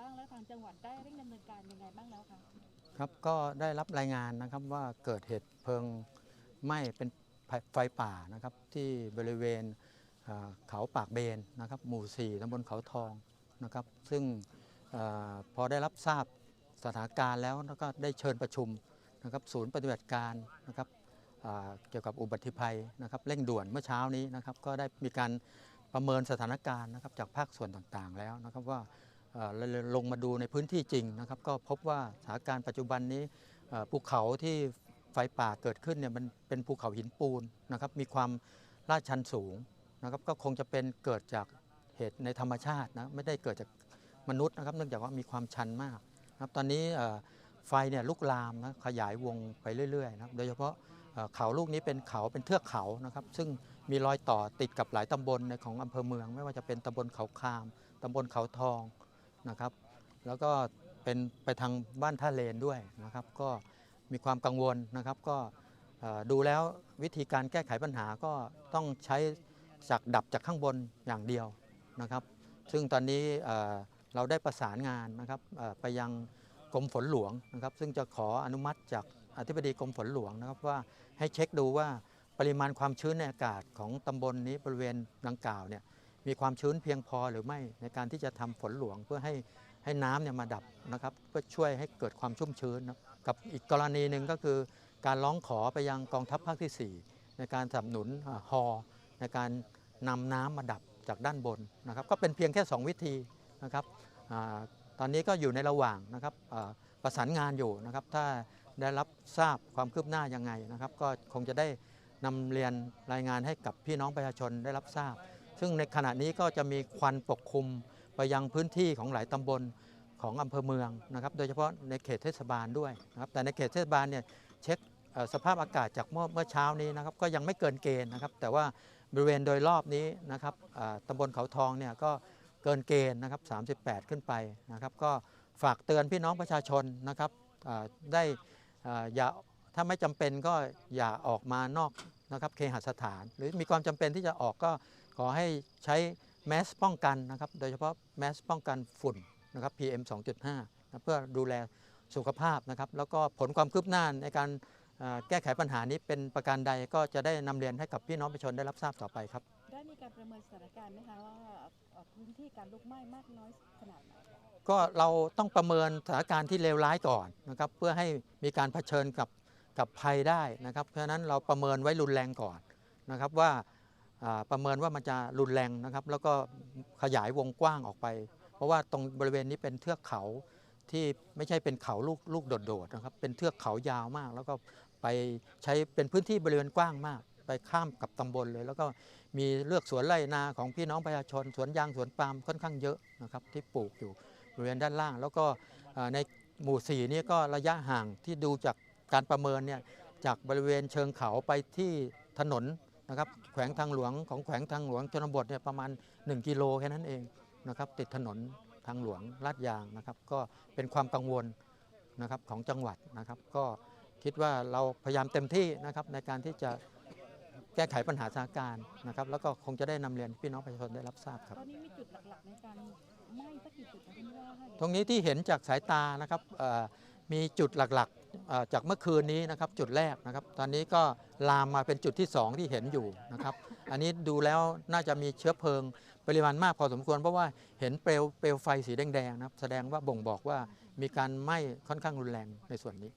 บ้างแล้วทางจังหวัดได้เร่งดำเนินการยังไงบ้างแล้วคะครับก็ได้รับรายงานนะครับว่าเกิดเหตุเพลิงไหม้เป็นไฟป่านะครับที่บริเวณเขาปากเบนนะครับหมู่ 4ตำบลเขาทองนะครับ ซึ่งอพอได้รับทราบสถานการณ์แล้วแล้วก็ได้เชิญประชุมนะครับศูนย์ปฏิบัติการนะครับเกี่ยวกับอุบัติภัยนะครับเร่งด่วนเมื่อเช้านี้นะครับ ก็ได้มีการประเมินสถานการณ์นะครับจากภาคส่วนต่างๆแล้วนะครับว่า ลงมาดูในพื้นที่จริงนะครับ ก็พบว่าสถานการณ์ปัจจุบันนี้ภูเขาที่ไฟป่าเกิดขึ้นเนี่ยมันเป็นภูเขาหินปูนนะครับ มีความลาดชันสูงนะครับ ก็คงจะเป็นเกิดจากเหตุในธรรมชาตินะไม่ได้เกิดจากมนุษย์นะครับ เนื่องจากว่ามีความชันมากนะครับ ตอนนี้ไฟเนี่ยลุกลามนะขยายวงไปเรื่อยๆนะครับ โดยเฉพาะเขาลูกนี้เป็นเขาเป็นเทือกเขานะครับ ซึ่งมีรอยต่อติดกับหลายตำบลในของอำเภอเมือง ไม่ว่าจะเป็นตำบลเขาคามตำบลเขาทอง นะครับ แล้วก็เป็นไปทางบ้านท่าเลนด้วยนะครับ ก็มีความกังวลนะครับก็ดูแล้ววิธีการแก้ไขปัญหาก็ต้องใช้จากดับจากข้างบนอย่างเดียวนะครับ ซึ่งตอนนี้เราได้ประสานงานนะครับไปยังกรมฝนหลวงนะครับ ซึ่งจะขออนุมัติจากอธิบดีกรมฝนหลวงนะครับว่าให้เช็คดูว่าปริมาณความชื้นในอากาศของตำบลนี้บริเวณดังกล่าวเนี่ย มีความชื้นเพียงพอหรือไม่ในการที่จะทำฝนหลวงเพื่อให้ให้น้ำเนี่ยมาดับนะครับเพื่อช่วยให้เกิดความชุ่มชื้นนะกับอีกกรณีหนึ่งก็คือ การร้องขอไปยังกองทัพภาคที่ 4 ในการสนับสนุนอ่าฮอในการนำน้ำมาดับจากด้านบนนะครับ ก็เป็นเพียงแค่ 2 วิธีนะครับอตอนนี้ก็อยู่ในระหว่างนะครับประสานงานอยู่นะครับ ถ้าได้รับทราบความคืบหน้ายังไงนะครับ ก็คงจะได้นำเรียนรายงานให้กับพี่น้องประชาชนได้รับทราบ ซึ่งในขณะนี้ก็จะมีควันปกคลุมไปยังพื้นที่ของหลายตำบลของอำเภอเมืองนะครับ โดยเฉพาะในเขตเทศบาลด้วยนะครับ แต่ในเขตเทศบาลเนี่ยเช็คสภาพอากาศจากเมื่อเมื่อเช้านี้นะครับ ก็ยังไม่เกินเกณฑ์นะครับ แต่ว่าบริเวณโดยรอบนี้นะครับตำบลเขาทองเนี่ยก็เกินเกณฑ์นะครับ 38 ขึ้นไปนะครับ ก็ฝากเตือนพี่น้องประชาชนนะครับได้อย่าถ้าไม่จำเป็นก็อย่าออกมานอกนะครับเคหสถาน หรือมีความจำเป็นที่จะออกก็ ขอให้ใช้แมสป้องกันนะครับ โดยเฉพาะแมสป้องกันฝุ่นนะครับ PM 2.5นะเพื่อดูแลสุขภาพนะครับ แล้วก็ผลความคืบหน้าในการเอ่อแก้ไขปัญหานี้เป็นประการใดก็จะได้นำเรียนให้กับพี่น้องประชาชนได้รับทราบต่อไปครับ ได้มีการประเมินสถานการณ์ไหมคะว่าเอ่อพื้นที่การลุกไหม้มากน้อยขนาดไหนก็เราต้องประเมินสถานการณ์ที่เลวร้ายก่อนนะครับเพื่อให้มีการเผชิญกับกับภัยได้นะครับ เพราะฉะนั้นเราประเมินไว้รุนแรงก่อนนะครับว่าอ่า ประเมินว่ามันจะรุนแรงนะครับ แล้วก็ขยายวงกว้างออกไป เพราะว่าตรงบริเวณนี้เป็นเทือกเขาที่ไม่ใช่เป็นเขาลูกลูกโดดๆนะครับ เป็นเทือกเขายาวมาก แล้วก็ไปใช้เป็นพื้นที่บริเวณกว้างมาก ไปข้ามกับตำบลเลย แล้วก็มีเลือกสวนไร่นาของพี่น้องประชาชนสวนยางสวนปาล์มค่อนข้างเยอะนะครับที่ปลูกอยู่บริเวณด้านล่าง แล้วก็ในหมู่4นี่ก็ระยะห่างที่ดูจากการประเมินเนี่ยจากบริเวณเชิงเขาไปที่ถนน นะครับแขวงทางหลวงของแขวงทางหลวงชนบทเนี่ยประมาณ 1 กิโลแค่นั้นเองนะครับติดถนนทางหลวงลาดยางนะครับก็เป็นความกังวลนะครับของจังหวัดนะครับ ก็คิดว่าเราพยายามเต็มที่นะครับในการที่จะแก้ไขปัญหาสถานการณ์นะครับแล้วก็คงจะได้นำเรียนพี่น้องประชาชนได้รับทราบครับตอนนี้มีจุดหลักๆในการไหม้สักกี่จุดคะที่ว่าให้ตรงนี้ที่เห็นจากสายตานะครับเอ่อมีจุดหลักๆเอ่อ จากเมื่อคืนนี้นะครับจุดแรกนะครับ ตอนนี้ก็ลามมาเป็นจุดที่ 2 ที่เห็นอยู่นะครับ อันนี้ดูแล้วน่าจะมีเชื้อเพลิงปริมาณมากพอสมควรเพราะว่าเห็นเปลวเปลวไฟสีแดงๆนะครับ แสดงว่าบ่งบอกว่ามีการไหม้ค่อนข้างรุนแรงในส่วนนี้